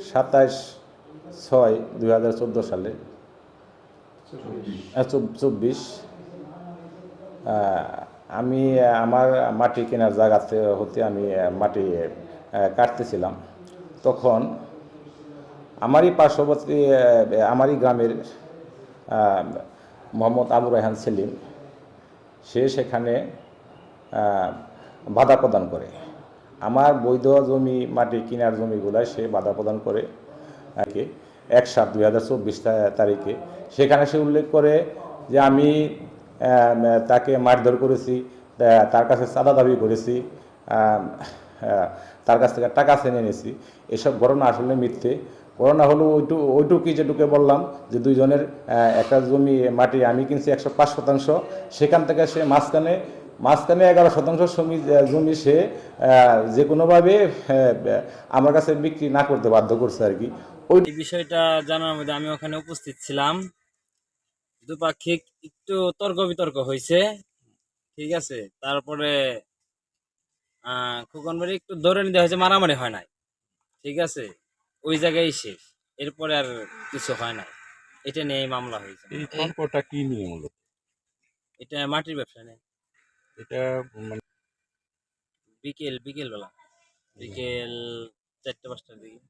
সাতাশ ছয় দুই হাজার চোদ্দ সালে। চব- চব্বিশ। আমি আমার মাটি কেনার জায়গাতে হতে আমি মাটি কাটতেছিলাম। তখন আমারই পার্শ্ববর্তী আমারই গ্রামের মোহাম্মদ আবু রায়হান সেলিম, সে সেখানে বাধা প্রদান করে। আমার বৈধ জমি, মাটি কেনার জমিগুলা সে বাধা প্রদান করে। এক সাত দুই হাজার চব্বিশ তারিখে। সেখানে সে উল্লেখ করে যে আমি তাকে মারধর করেছি তার কাছে চাঁদা দাবি করেছি তার কাছ থেকে টাকা চেনে নিয়েছি এসব ঘটনা আসলে মিথ্যে। ঘটনা হলো ওইটু, ওইটুকুই যেটুকু বললাম, যে দুইজনের একটা জমি, মাটি আমি কিনছি একশো পাঁচ শতাংশ। সেখান থেকে সে মাঝখানে মাঝখানে এগারো শতাংশ জমি জমি সে আহ, যে কোনোভাবে আমার কাছে বিক্রি না করতে বাধ্য করছে আর কি। ওই বিষয়টা জানার মধ্যে আমি ওখানে উপস্থিত ছিলাম। দুপাক্ষিক একটু তর্ক বিতর্ক হয়েছে। ঠিক আছে? তারপরে আহ খোকনবাড়ি একটু ধরে নিতে হয়েছে মারামারি হয় নাই। ঠিক আছে? ওই জায়গায় শেষ। এরপরে আর কিছু হয় না এটা নিয়ে এই মামলা হয়েছে। এই তর্কটা কি নিয়ে মূলত? এটা মাটির ব্যবসা নেই এটা মানে বিকেল বিকেল। বেলা বিকেল চারটে পাঁচটার দিকে।